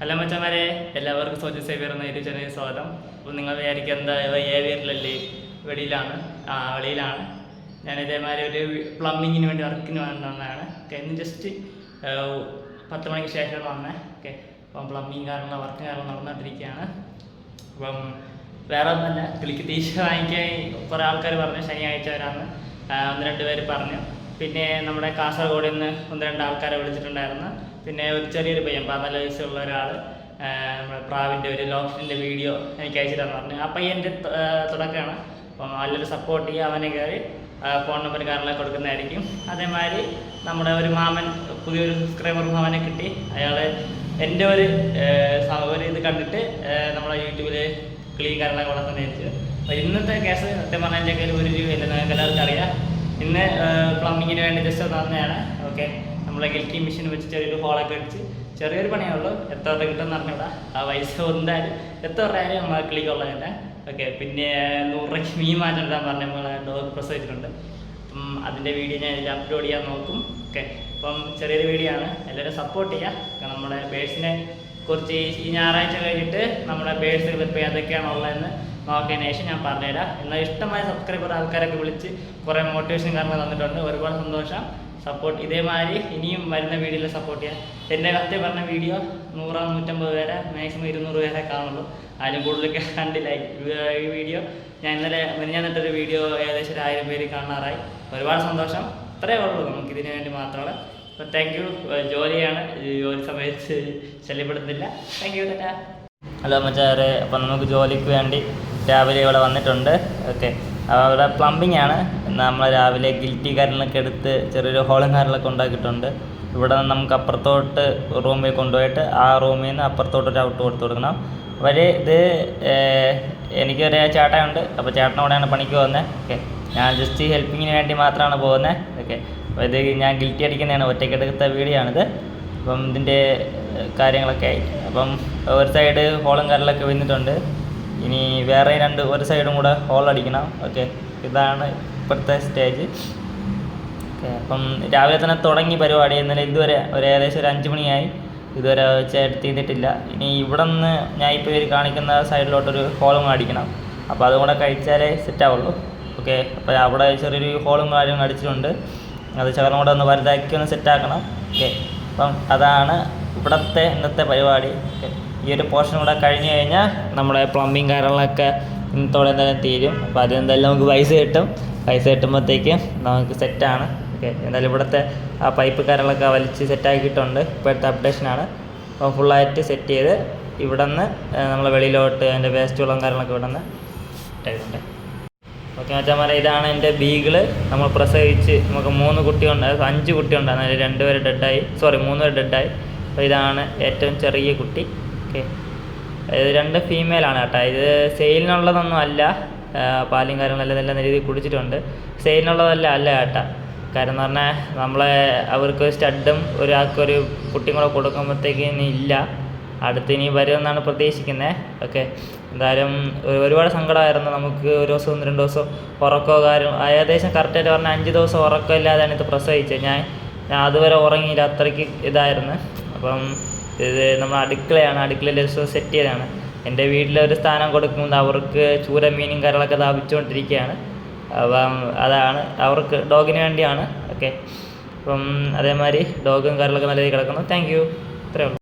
Hello മച്ചന്മാരെ എല്ലാവർക്കും സോജി Xavier എന്ന യൂട്യൂബ് ചാനലിൽ സ്വാഗതം. അപ്പോൾ നിങ്ങൾ വിചാരിക്കുക എന്താ ഏവിയറിലല്ലേ വെളിയിലാണ് ആ വെളിയിലാണ്. ഞാൻ ഇതേമാതിരി ഒരു പ്ലംബിങ്ങിന് വേണ്ടി വർക്കിന് വന്നതാണ്. ഓക്കെ ഇന്ന് ജസ്റ്റ് പത്ത് മണിക്ക് ശേഷമാണ് വന്നത് ഓക്കെ അപ്പം പ്ലംബിങ് കാരണം വർക്ക് കാരണം നടന്നുകൊണ്ടിരിക്കുകയാണ് അപ്പം വേറെ ഒന്നല്ല കിളിക്ക് തീശ വാങ്ങിക്കാൻ കുറേ ആൾക്കാർ പറഞ്ഞു ശനിയാഴ്ച വരാമെന്ന് ഒന്ന് രണ്ട് പേര് പറഞ്ഞു. പിന്നെ നമ്മുടെ കാസർഗോഡിൽ നിന്ന് ഒന്ന് രണ്ട് ആൾക്കാരെ വിളിച്ചിട്ടുണ്ടായിരുന്നു. പിന്നെ ഒരു ചെറിയൊരു പയ്യൻ പതിനാല് വയസ്സുള്ള ഒരാൾ നമ്മുടെ പ്രാവിന്റെ ഒരു ലോക്കറ്റിന്റെ വീഡിയോ എനിക്ക് അയച്ചിട്ടാന്ന് പറഞ്ഞു ആ പയ്യന്റെ തുടക്കമാണ്. അപ്പം നല്ലൊരു സപ്പോർട്ട് ചെയ്യുക അവനെ കയറി ഫോൺ നമ്പർ കാറിലൊക്കെ കൊടുക്കുന്നതായിരിക്കും. അതേമാതിരി നമ്മുടെ ഒരു മാമൻ പുതിയൊരു സബ്സ്ക്രൈബർ അവനെ കിട്ടി. അയാൾ എന്റെ ഒരു ഒരു ഇത് കണ്ടിട്ട് നമ്മളെ യൂട്യൂബിൽ ക്ലീൻ കാര്യങ്ങളൊക്കെ വളർത്തുന്നതായിരിക്കും അപ്പോൾ ഇന്നത്തെ കേസ് സത്യം പറഞ്ഞാൽ എന്റെ കയ്യിൽ ഒരു രൂപയില്ല നിങ്ങൾക്ക് എല്ലാവർക്കും അറിയാം. ഇന്ന് പ്ലംബിങ്ങിന് വേണ്ടി ജസ്റ്റ് തന്നെയാണ് ഓക്കെ നമ്മളെ ഗിൽറ്റി മെഷീൻ വെച്ച് ചെറിയൊരു ഹോളൊക്കെ അടിച്ച് ചെറിയൊരു പണിയുള്ളൂ എത്ര എത്ര രൂപ കിട്ടുമെന്ന് അറിഞ്ഞൂടാ. ആ പൈസ എന്തായാലും എത്ര രൂപ ആയാലും നമ്മൾ ക്ലിക്കുള്ളത് തന്നെ. ഓക്കെ പിന്നെ നൂറ് രൂപയ്ക്ക് മീൻ മാറ്റിടാൻ പറഞ്ഞ നമ്മളെ ഡോഗ് പ്രസവിച്ചിട്ടുണ്ട് അപ്പം അതിന്റെ വീഡിയോ ഞാൻ ഇതിൽ അപ്ലോഡ് ചെയ്യാൻ നോക്കും. ഓക്കെ അപ്പം ചെറിയൊരു വീഡിയോ ആണ്. എല്ലാവരും സപ്പോർട്ട് ചെയ്യുക നമ്മുടെ ബേഴ്സിനെ കുറിച്ച് ഈ- ഞായറാഴ്ച കഴിഞ്ഞിട്ട് നമ്മുടെ ബേഴ്സ് ക്ലിപ്പ് ഏതൊക്കെയാണ് ഉള്ളതെന്ന് നോക്കിയതിന് ശേഷം ഞാൻ പറഞ്ഞുതരാം. എന്നാൽ ഇഷ്ടമായ സബ്സ്ക്രൈബർ ആൾക്കാരൊക്കെ വിളിച്ച് കുറേ മോട്ടിവേഷൻ കാരണം തന്നിട്ടുണ്ട്. ഒരുപാട് സന്തോഷം. സപ്പോർട്ട് ഇതേമാതിരി ഇനിയും വരുന്ന വീഡിയോയിൽ സപ്പോർട്ട് ചെയ്യാം. എന്റെ കത്തി പറഞ്ഞ വീഡിയോ നൂറോ നൂറ്റമ്പത് പേരെ മാക്സിമം ഇരുന്നൂറ് പേരെ കാണുള്ളൂ. അതിലും കൂടുതൽ കണ്ടില്ല. ഈ വീഡിയോ ഞാൻ ഇന്നലെ മിനിഞ്ഞാന്നിട്ടൊരു വീഡിയോ ഏകദേശം ഒരു ആയിരം പേര് കാണാറായി. ഒരുപാട് സന്തോഷം. ഇത്രയേ ഉള്ളൂ. നമുക്ക് ഇതിനു വേണ്ടി മാത്രമാണ്. അപ്പോൾ താങ്ക് യു ജോലിയാണ്. ജോലി സമയത്ത് ശല്യപ്പെടുത്തില്ല താങ്ക് യു ഹലോ മച്ചാറെ അപ്പം നമുക്ക് ജോലിക്ക് വേണ്ടി രാവിലെ ഇവിടെ വന്നിട്ടുണ്ട്. ഓക്കെ. അവിടെ പ്ലംബിംഗ് ആണ്. നമ്മൾ രാവിലെ ഗിൽറ്റി കാര്യങ്ങളൊക്കെ എടുത്ത് ചെറിയൊരു ഹോളും കാര്യങ്ങളൊക്കെ ഉണ്ടാക്കിയിട്ടുണ്ട്. ഇവിടെ നിന്ന് നമുക്ക് അപ്പുറത്തോട്ട് റൂമിൽ കൊണ്ടുപോയിട്ട് ആ റൂമിൽ നിന്ന് അപ്പുറത്തോട്ട് ഒരു ഔട്ട് കൊടുത്ത് കൊടുക്കണം. അവർ ഇത് എനിക്കൊരു ചേട്ടനുണ്ട്. അപ്പോൾ ചേട്ടനോടെയാണ് പണിക്ക് പോകുന്നത്. ഓക്കെ. ഞാൻ ജസ്റ്റ് ഹെൽപ്പിങ്ങിന് വേണ്ടി മാത്രമാണ് പോകുന്നത്. ഓക്കെ. അപ്പോൾ ഇത് ഞാൻ ഗിൽറ്റി അടിക്കുന്നതാണ്. ഒറ്റയ്ക്കെടുത്ത വീഡിയോ ആണിത്. അപ്പം ഇതിന്റെ കാര്യങ്ങളൊക്കെ ആയി. അപ്പം ഒരു സൈഡ് ഹോളും കാര്യങ്ങളൊക്കെ വന്നിട്ടുണ്ട് ഇനി വേറെ രണ്ട് ഒരു സൈഡും കൂടെ ഹോൾ അടിക്കണം. ഓക്കെ. ഇതാണ് ഇപ്പോഴത്തെ സ്റ്റേജ് ഓക്കെ അപ്പം രാവിലെ തന്നെ തുടങ്ങി പരിപാടി. ഇന്നലെ ഇതുവരെ ഒരു ഏകദേശം ഒരു അഞ്ച് മണിയായി. ഇതുവരെ ചേർത്തിയിട്ടില്ല ഇനി ഇവിടെ നിന്ന് ഞാൻ ഇപ്പോൾ ഇവർ കാണിക്കുന്ന സൈഡിലോട്ടൊരു ഹോളും അടിക്കണം അപ്പോൾ അതും കൂടെ കഴിച്ചാലേ സെറ്റാവുള്ളൂ ഓക്കെ അപ്പോൾ അവിടെ ചെറിയൊരു ഹോളും കാര്യവും അടിച്ചിട്ടുണ്ട്. അത് ചേർന്നും കൂടെ ഒന്ന് വലുതാക്കി ഒന്ന് സെറ്റാക്കണം ഓക്കെ അപ്പം അതാണ് ഇവിടുത്തെ ഇന്നത്തെ പരിപാടി. ഈ ഒരു പോർഷൻ കൂടെ കഴിഞ്ഞ് കഴിഞ്ഞാൽ നമ്മുടെ പ്ലംബിങ് കാര്യങ്ങളൊക്കെ ഇന്നത്തോടെ എന്തായാലും തീരും. അപ്പോൾ അതെന്തായാലും നമുക്ക് പൈസ കിട്ടും. പൈസ കിട്ടുമ്പോഴത്തേക്കും നമുക്ക് സെറ്റാണ് ഓക്കെ എന്തായാലും ഇവിടുത്തെ ആ പൈപ്പ് കാര്യങ്ങളൊക്കെ വലിച്ച് സെറ്റാക്കിയിട്ടുണ്ട് ഇപ്പോഴത്തെ അപ്ഡേഷനാണ് അപ്പോൾ ഫുള്ളായിട്ട് സെറ്റ് ചെയ്ത് ഇവിടെ നിന്ന് നമ്മൾ വെളിയിലോട്ട് അതിന്റെ വേസ്റ്റ് വെള്ളം കാര്യങ്ങളൊക്കെ ഇവിടെ നിന്ന് ഇട്ടിട്ടുണ്ട് ഓക്കെ മച്ചാമാരെ ഇതാണ് എന്റെ ബീഗിൾ. നമ്മൾ പ്രസവിച്ച് നമുക്ക് മൂന്ന് കുട്ടിയുണ്ട്. അഞ്ച് കുട്ടിയുണ്ടായിരുന്നു അതിൽ രണ്ട് പേര് ഡെഡായി സോറി മൂന്ന് പേര് ഡെഡായി അപ്പോൾ ഇതാണ് ഏറ്റവും ചെറിയ കുട്ടി. ഓക്കെ ഇത് രണ്ട് ഫീമെയിലാണ് കേട്ടോ. ഇത് സെയിലിനുള്ളതൊന്നും അല്ല പാലും കാര്യങ്ങളെല്ലാം നല്ല രീതിയിൽ കുടിച്ചിട്ടുണ്ട്. സെയിലിനുള്ളതല്ല അല്ല കേട്ടോ. കാര്യം എന്ന് പറഞ്ഞാൽ നമ്മളെ അവർക്ക് സ്റ്റഡും ഒരാൾക്കൊരു കുട്ടിയും കൂടെ കൊടുക്കുമ്പോഴത്തേക്ക് ഇനി ഇല്ല. അടുത്ത് ഇനി വരുമെന്നാണ് പ്രതീക്ഷിക്കുന്നത് ഓക്കെ. എന്തായാലും ഒരു- ഒരുപാട് സങ്കടമായിരുന്നു. നമുക്ക് ഒരു ദിവസം രണ്ട് ദിവസം ഉറക്കോ കാര്യം ഏകദേശം കറക്റ്റായിട്ട് പറഞ്ഞാൽ അഞ്ച് ദിവസം ഉറക്കം ഇല്ലാതെയാണ് ഇത് പ്രസവിച്ചത്. ഞാൻ ഞാൻ അതുവരെ ഉറങ്ങിയില്ല. അത്രയ്ക്ക് ഇതായിരുന്നു. അപ്പം ഇത് നമ്മൾ അടുക്കളയാണ്. അടുക്കളയിൽ സെറ്റ് ചെയ്തതാണ്. എന്റെ വീട്ടിലെ ഒരു സ്ഥാനം കൊടുക്കുമ്പോൾ അവർക്ക് ചൂര മീനും കരളൊക്കെ താപിച്ചുകൊണ്ടിരിക്കുകയാണ് അപ്പം അതാണ് അവർക്ക് ഡോഗിന് വേണ്ടിയാണ്. ഓക്കെ. അപ്പം അതേമാതിരി ഡോഗും കരളൊക്കെ നല്ല രീതിയിൽ കിടക്കുന്നു. Thank you. ഇത്രയേ ഉള്ളൂ.